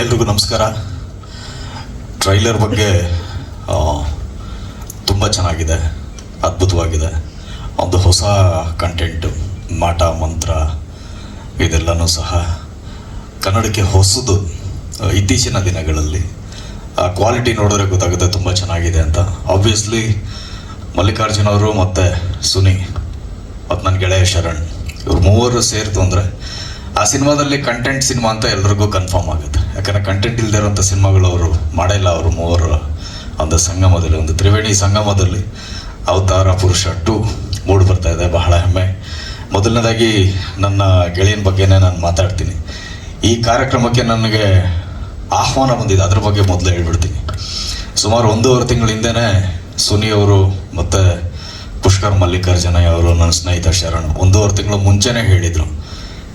ಎಲ್ರಿಗೂ ನಮಸ್ಕಾರ. ಟ್ರೈಲರ್ ಬಗ್ಗೆ ತುಂಬ ಚೆನ್ನಾಗಿದೆ, ಅದ್ಭುತವಾಗಿದೆ. ಒಂದು ಹೊಸ ಕಂಟೆಂಟು ಮಾಟ, ಮಂತ್ರ, ಇದೆಲ್ಲನೂ ಸಹ ಕನ್ನಡಕ್ಕೆ ಹೊಸದು ಇತ್ತೀಚಿನ ದಿನಗಳಲ್ಲಿ. ಆ ಕ್ವಾಲಿಟಿ ನೋಡಿದ್ರೆ ಗೊತ್ತಾಗುತ್ತೆ ತುಂಬ ಚೆನ್ನಾಗಿದೆ ಅಂತ. ಆಬ್ವಿಯಸ್ಲಿ ಮಲ್ಲಿಕಾರ್ಜುನ ಅವರು ಮತ್ತು ಸುನಿ, ಮತ್ತು ನನ್ನ ಗೆಳೆಯ ಶರಣ್, ಇವ್ರು ಮೂವರು ಸೇರಿತು ಅಂದರೆ ಆ ಸಿನಿಮಾದಲ್ಲಿ ಕಂಟೆಂಟ್ ಸಿನಿಮಾ ಅಂತ ಎಲ್ರಿಗೂ ಕನ್ಫರ್ಮ್ ಆಗುತ್ತೆ. ಯಾಕಂದರೆ ಕಂಟೆಂಟ್ ಇಲ್ಲದೆ ಇರೋಂಥ ಸಿನಿಮಾಗಳು ಅವರು ಮಾಡಿಲ್ಲ ಅವರು ಮೂವರು. ಒಂದು ಸಂಗಮದಲ್ಲಿ, ಒಂದು ತ್ರಿವೇಣಿ ಸಂಗಮದಲ್ಲಿ ಅವತಾರ ಪುರುಷ ಟು ಮೂಡ್ ಬರ್ತಾ ಇದೆ, ಬಹಳ ಹೆಮ್ಮೆ. ಮೊದಲನೇದಾಗಿ ನನ್ನ ಗೆಳೆಯನ ಬಗ್ಗೆನೇ ನಾನು ಮಾತಾಡ್ತೀನಿ. ಈ ಕಾರ್ಯಕ್ರಮಕ್ಕೆ ನನಗೆ ಆಹ್ವಾನ ಬಂದಿದೆ. ಅದ್ರ ಬಗ್ಗೆ ಮೊದಲು ಹೇಳ್ಬಿಡ್ತೀನಿ. ಸುಮಾರು ಒಂದೂವರೆ ತಿಂಗಳ ಹಿಂದೆನೇ ಸುನಿ ಅವರು ಮತ್ತು ಪುಷ್ಕರ್ ಮಲ್ಲಿಕಾರ್ಜುನಯ್ಯ ಅವರು ನನ್ನ ಸ್ನೇಹಿತ ಶರಣ್, ಒಂದೂವರೆ ತಿಂಗಳು ಮುಂಚೆನೇ ಹೇಳಿದರು.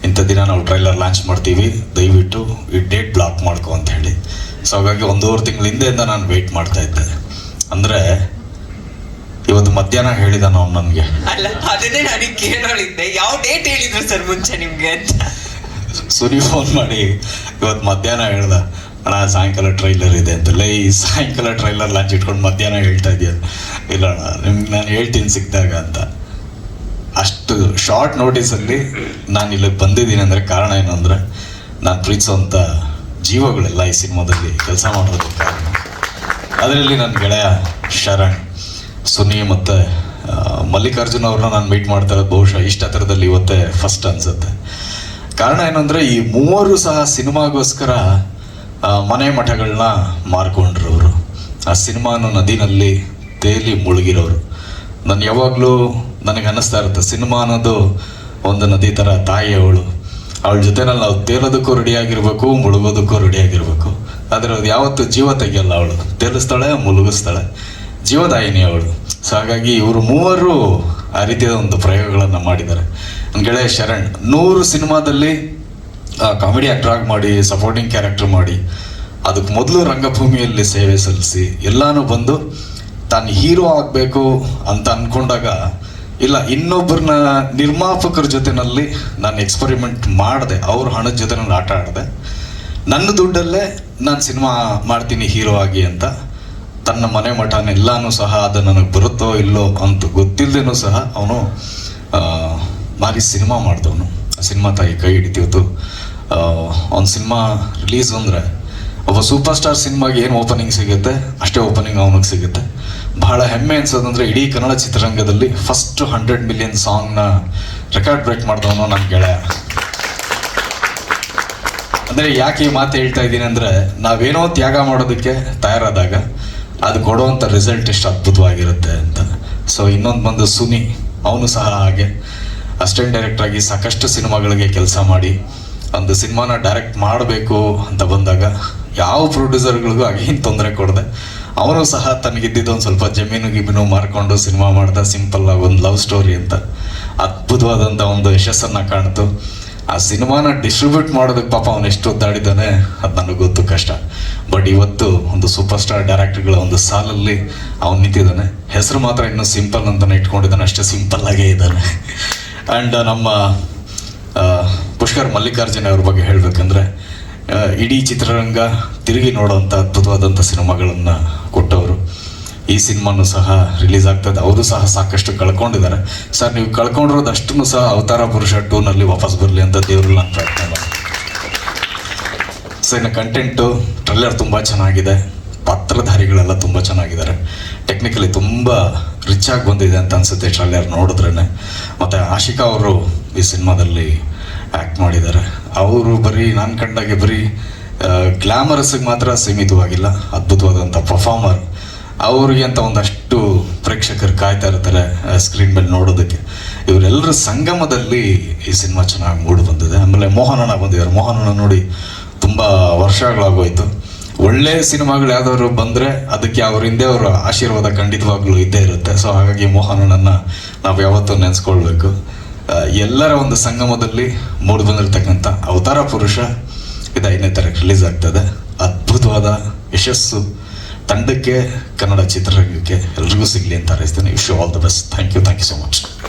ಇಂಥ ದಿನ ನಾವು ಟ್ರೈಲರ್ ಲಾಂಚ್ ಮಾಡ್ತೀವಿ ದಯವಿಟ್ಟು ಈ ಡೇಟ್ ಬ್ಲಾಕ್ ಮಾಡ್ಕೊ ಅಂತ ಹೇಳಿ. ಸೊ ಹಾಗಾಗಿ ಒಂದೂವರೆ ತಿಂಗಳ ಹಿಂದೆಯಿಂದ ನಾನು ವೆಯ್ಟ್ ಮಾಡ್ತಾ ಇದ್ದೆ. ಅಂದರೆ ಇವತ್ತು ಮಧ್ಯಾಹ್ನ ಹೇಳಿದ ನಾವು ನನಗೆ. ಅಲ್ಲ ಅದನ್ನೇ ನನಗೆ ಕೇಳಿದ್ದೆ ಯಾವ ಡೇಟ್ ಹೇಳಿದ್ರು ಸರ್ ಮುಂಚೆ ನಿಮಗೆ ಅಂತ? ಸುನಿ ಫೋನ್ ಮಾಡಿ ಇವತ್ತು ಮಧ್ಯಾಹ್ನ ಹೇಳ್ದ. ಅಣ್ಣ ಸಾಯಂಕಾಲ ಟ್ರೈಲರ್ ಇದೆ. ಅಂತ ಲೈ ಸಾಯಂಕಾಲ ಟ್ರೈಲರ್ ಲಾಂಚ್ ಇಟ್ಕೊಂಡು ಮಧ್ಯಾಹ್ನ ಹೇಳ್ತಾ ಇದೆಯಾ. ಇಲ್ಲ ಅಣ್ಣ ನಿಮ್ಗೆ ನಾನು ಹೇಳ್ತೀನಿ ಸಿಕ್ಕಿದಾಗ ಅಂತ. ಅಷ್ಟು ಶಾರ್ಟ್ ನೋಟಿಸಲ್ಲಿ ನಾನು ಇಲ್ಲಿಗೆ ಬಂದಿದ್ದೀನಿ ಅಂದರೆ ಕಾರಣ ಏನು ಅಂದರೆ ನಾನು ಪ್ರೀತಿಸುವಂಥ ಜೀವಗಳೆಲ್ಲ ಈ ಸಿನಿಮಾದಲ್ಲಿ ಕೆಲಸ ಮಾಡೋದಕ್ಕೆ ಕಾರಣ. ಅದರಲ್ಲಿ ನನ್ನ ಗೆಳೆಯ ಶರಣ್ ಸುನಿ ಮತ್ತು ಮಲ್ಲಿಕಾರ್ಜುನ್ ಅವ್ರನ್ನ ನಾನು ಮೀಟ್ ಮಾಡ್ತಾ ಇರೋದು ಬಹುಶಃ ಇಷ್ಟ ಥರದಲ್ಲಿ ಇವತ್ತೇ ಫಸ್ಟ್ ಅನ್ಸುತ್ತೆ. ಕಾರಣ ಏನಂದರೆ ಈ ಮೂವರು ಸಹ ಸಿನಿಮಾಗೋಸ್ಕರ ಮನೆ ಮಠಗಳನ್ನ ಮಾರ್ಕೊಂಡ್ರವರು. ಆ ಸಿನಿಮಾನ ನದಿನಲ್ಲಿ ತೇಲಿ ಮುಳುಗಿರೋರು. ನಾನು ಯಾವಾಗಲೂ ನನಗೆ ಅನ್ನಿಸ್ತಾ ಇರುತ್ತೆ. ಸಿನಿಮಾ ಅನ್ನೋದು ಒಂದು ನದಿ ಥರ ತಾಯಿ ಅವಳು. ಅವಳ ಜೊತೆನಲ್ಲಿ ನಾವು ತೇಲೋದಕ್ಕೂ ರೆಡಿಯಾಗಿರ್ಬೇಕು ಮುಳುಗೋದಕ್ಕೂ ರೆಡಿಯಾಗಿರ್ಬೇಕು ಆದರೆ ಅದು ಯಾವತ್ತೂ ಜೀವ ತೆಗಿಯಲ್ಲ ಅವಳು. ತೇಲಿಸ್ತಾಳೆ, ಮುಳುಗಿಸ್ತಾಳೆ. ಜೀವದಾಯಿನಿ ಅವಳು. ಸೊ ಹಾಗಾಗಿ ಇವರು ಮೂವರು ಆ ರೀತಿಯಾದ ಒಂದು ಪ್ರಯೋಗಗಳನ್ನು ಮಾಡಿದ್ದಾರೆ. ಗೆಳೆಯ ಶರಣ್, ನೂರು ಸಿನಿಮಾದಲ್ಲಿ ಕಾಮಿಡಿ ಆಗಿ ಮಾಡಿ ಸಪೋರ್ಟಿಂಗ್ ಕ್ಯಾರೆಕ್ಟರ್ ಮಾಡಿ, ಅದಕ್ಕೆ ಮೊದಲು ರಂಗಭೂಮಿಯಲ್ಲಿ ಸೇವೆ ಸಲ್ಲಿಸಿ, ಎಲ್ಲಾನು ಬಂದು ತಾನು ಹೀರೋ ಆಗಬೇಕು ಅಂತ ಅಂದ್ಕೊಂಡಾಗ ಇಲ್ಲ ಇನ್ನೊಬ್ಬರನ್ನ ನಿರ್ಮಾಪಕರ ಜೊತೆನಲ್ಲಿ ನಾನು ಎಕ್ಸ್ಪರಿಮೆಂಟ್ ಮಾಡಿದೆ, ಅವ್ರ ಹಣದ ಜೊತೆ ನಾನು ಆಟ ಆಡಿದೆ. ನನ್ನ ದುಡ್ಡಲ್ಲೇ ನಾನು ಸಿನಿಮಾ ಮಾಡ್ತೀನಿ ಹೀರೋ ಆಗಿ ಅಂತ. ತನ್ನ ಮನೆ ಮಠನೆಲ್ಲಾನು ಸಹ ಅದು ನನಗೆ ಬರುತ್ತೋ ಇಲ್ಲೋ ಅಂತ ಗೊತ್ತಿಲ್ಲದೇನೂ ಸಹ ಅವನು ಮಾರಿ ಸಿನಿಮಾ ಮಾಡಿದವನು. ಸಿನಿಮಾ ತಾಯಿ ಕೈ ಹಿಡಿತಿವತ್ತು ಅವ್ನ ಸಿನಿಮಾ ರಿಲೀಸ್ ಅಂದರೆ, ಒಬ್ಬ ಸೂಪರ್ ಸ್ಟಾರ್ ಸಿನಿಮಾಗೆ ಏನು ಓಪನಿಂಗ್ ಸಿಗುತ್ತೆ, ಅಷ್ಟೇ ಓಪನಿಂಗ್ ಅವನಿಗೆ ಸಿಗುತ್ತೆ. ಬಹಳ ಹೆಮ್ಮೆ ಅನ್ಸೋದಂದ್ರೆ ಇಡೀ ಕನ್ನಡ ಚಿತ್ರರಂಗದಲ್ಲಿ ಫಸ್ಟ್ ಹಂಡ್ರೆಡ್ ಮಿಲಿಯನ್ ಸಾಂಗ್ನ ರೆಕಾರ್ಡ್ ಬ್ರೇಕ್ ಮಾಡಿದವನು ನನ್ನ ಗೆಳೆಯ. ಅಂದರೆ ಯಾಕೆ ಈ ಮಾತು ಹೇಳ್ತಾ ಇದ್ದೀನಿ ಅಂದರೆ ನಾವೇನೋ ತ್ಯಾಗ ಮಾಡೋದಕ್ಕೆ ತಯಾರಾದಾಗ ಅದು ಕೊಡುವಂಥ ರಿಸಲ್ಟ್ ಎಷ್ಟು ಅದ್ಭುತವಾಗಿರುತ್ತೆ ಅಂತ. ಸೊ ಇನ್ನೊಂದು ಬಂದು ಸುನಿ, ಅವನು ಸಹ ಹಾಗೆ. ಅಸಿಸ್ಟೆಂಟ್ ಡೈರೆಕ್ಟರ್ ಆಗಿ ಸಾಕಷ್ಟು ಸಿನಿಮಾಗಳಿಗೆ ಕೆಲಸ ಮಾಡಿ. ಒಂದು ಸಿನಿಮಾನ ಡೈರೆಕ್ಟ್ ಮಾಡಬೇಕು ಅಂತ ಬಂದಾಗ ಯಾವ ಪ್ರೊಡ್ಯೂಸರ್ಗಳಿಗೂ ಆಗೇನು ತೊಂದರೆ ಕೊಡದೆ. ಅವನು ಸಹ ತನಗಿದ್ದಿದ್ದು ಒಂದು ಸ್ವಲ್ಪ ಜಮೀನು ಗಿಮೀನು ಮಾರ್ಕೊಂಡು ಸಿನಿಮಾ ಮಾಡ್ದ ಸಿಂಪಲ್ ಆಗಿ ಒಂದು ಲವ್ ಸ್ಟೋರಿ ಅಂತ. ಅದ್ಭುತವಾದಂಥ ಒಂದು ಯಶಸ್ಸನ್ನು ಕಾಣ್ತು. ಆ ಸಿನಿಮಾನ ಡಿಸ್ಟ್ರಿಬ್ಯೂಟ್ ಮಾಡೋದಕ್ಕೆ ಪಾಪ ಅವನು ಎಷ್ಟು ಒದ್ದಾಡಿದ್ದಾನೆ, ಅದು ನನಗೆ ಗೊತ್ತು ಕಷ್ಟ. ಬಟ್ ಇವತ್ತು ಒಂದು ಸೂಪರ್ ಸ್ಟಾರ್ ಡೈರೆಕ್ಟರ್ಗಳ ಒಂದು ಸಾಲಲ್ಲಿ ಅವನು ನಿಂತಿದ್ದಾನೆ. ಹೆಸರು ಮಾತ್ರ ಇನ್ನೂ ಸಿಂಪಲ್ ಅಂತಲೇ ಇಟ್ಕೊಂಡಿದ್ದಾನೆ, ಅಷ್ಟೇ ಸಿಂಪಲ್ ಆಗೇ ಇದ್ದಾನೆ. ಆ್ಯಂಡ್ ನಮ್ಮ ಪುಷ್ಕರ್ ಮಲ್ಲಿಕಾರ್ಜುನ ಅವ್ರ ಬಗ್ಗೆ ಹೇಳಬೇಕಂದ್ರೆ ಇಡೀ ಚಿತ್ರರಂಗ ತಿರುಗಿ ನೋಡುವಂಥ ಅದ್ಭುತವಾದಂಥ ಸಿನಿಮಾಗಳನ್ನು ಕೊಟ್ಟವರು. ಈ ಸಿನಿಮಾನು ಸಹ ರಿಲೀಸ್ ಆಗ್ತದೆ. ಅವರು ಸಹ ಸಾಕಷ್ಟು ಕಳ್ಕೊಂಡಿದ್ದಾರೆ. ಸರ್, ನೀವು ಕಳ್ಕೊಂಡಿರೋದು ಸಹ ಅವತಾರ ಪುರುಷ ಟೂನಲ್ಲಿ ವಾಪಸ್ ಬರಲಿ ಅಂತ ದೇವ್ರಲ್ಲಿ ನಾನು ಪ್ರಯತ್ನ ಮಾಡ್ತೀನಿ ಸೊ ಇನ್ನು ಕಂಟೆಂಟು, ಟ್ರೈಲರ್ ತುಂಬ ಚೆನ್ನಾಗಿದೆ. ಪಾತ್ರಧಾರಿಗಳೆಲ್ಲ ತುಂಬ ಚೆನ್ನಾಗಿದ್ದಾರೆ. ಟೆಕ್ನಿಕಲಿ ತುಂಬ ರಿಚ್ ಆಗಿ ಬಂದಿದೆ ಅಂತ ಅನ್ಸುತ್ತೆ ಟ್ರೈಲರ್ ನೋಡಿದ್ರೇ ಮತ್ತು ಆಶಿಕಾ ಅವರು ಈ ಸಿನಿಮಾದಲ್ಲಿ ಆ್ಯಕ್ಟ್ ಮಾಡಿದ್ದಾರೆ. ಅವರು ಬರೀ, ನಾನು ಕಂಡಾಗೆ ಬರೀ ಗ್ಲಾಮರಸ್ಗೆ ಮಾತ್ರ ಸೀಮಿತವಾಗಿಲ್ಲ. ಅದ್ಭುತವಾದಂಥ ಪರ್ಫಾರ್ಮರ್ ಅವ್ರಿಗೆ ಅಂತ ಒಂದಷ್ಟು ಪ್ರೇಕ್ಷಕರು ಕಾಯ್ತಾ ಇರ್ತಾರೆ ಸ್ಕ್ರೀನ್ ಮೇಲೆ ನೋಡೋದಕ್ಕೆ. ಇವರೆಲ್ಲರ ಸಂಗಮದಲ್ಲಿ ಈ ಸಿನಿಮಾ ಚೆನ್ನಾಗಿ ಮೂಡಿ ಬಂದಿದೆ. ಆಮೇಲೆ ಮೋಹನಣ್ಣ ಬಂದಿದ್ದಾರೆ. ಮೋಹನಣ್ಣ ನೋಡಿ ತುಂಬ ವರ್ಷಗಳಾಗೋಯ್ತು. ಒಳ್ಳೆ ಸಿನಿಮಾಗಳು ಯಾವ್ದಾದ್ರು ಬಂದರೆ ಅದಕ್ಕೆ ಅವ್ರ ಅವರ ಆಶೀರ್ವಾದ ಖಂಡಿತವಾಗ್ಲೂ ಇದ್ದೇ ಇರುತ್ತೆ. ಸೊ ಹಾಗಾಗಿ ಮೋಹನಣ್ಣನ ನಾವು ಯಾವತ್ತೂ ನೆನೆಸ್ಕೊಳ್ಬೇಕು. ಎಲ್ಲರ ಒಂದು ಸಂಗಮದಲ್ಲಿ ಮೂಡಿ ಬಂದಿರತಕ್ಕಂಥ ಅವತಾರ ಪುರುಷ ಇದು ಐದನೇ ತಾರೀಕು ರಿಲೀಸ್ ಆಗ್ತದೆ. ಅದ್ಭುತವಾದ ಯಶಸ್ಸು. ತಂಡಕ್ಕೆ ಕನ್ನಡ ಚಿತ್ರರಂಗಕ್ಕೆ ಎಲ್ರಿಗೂ ಸಿಗಲಿ ಅಂತ ಹಾರೈಸ್ತೇನೆ wish all the best thank you thank you so much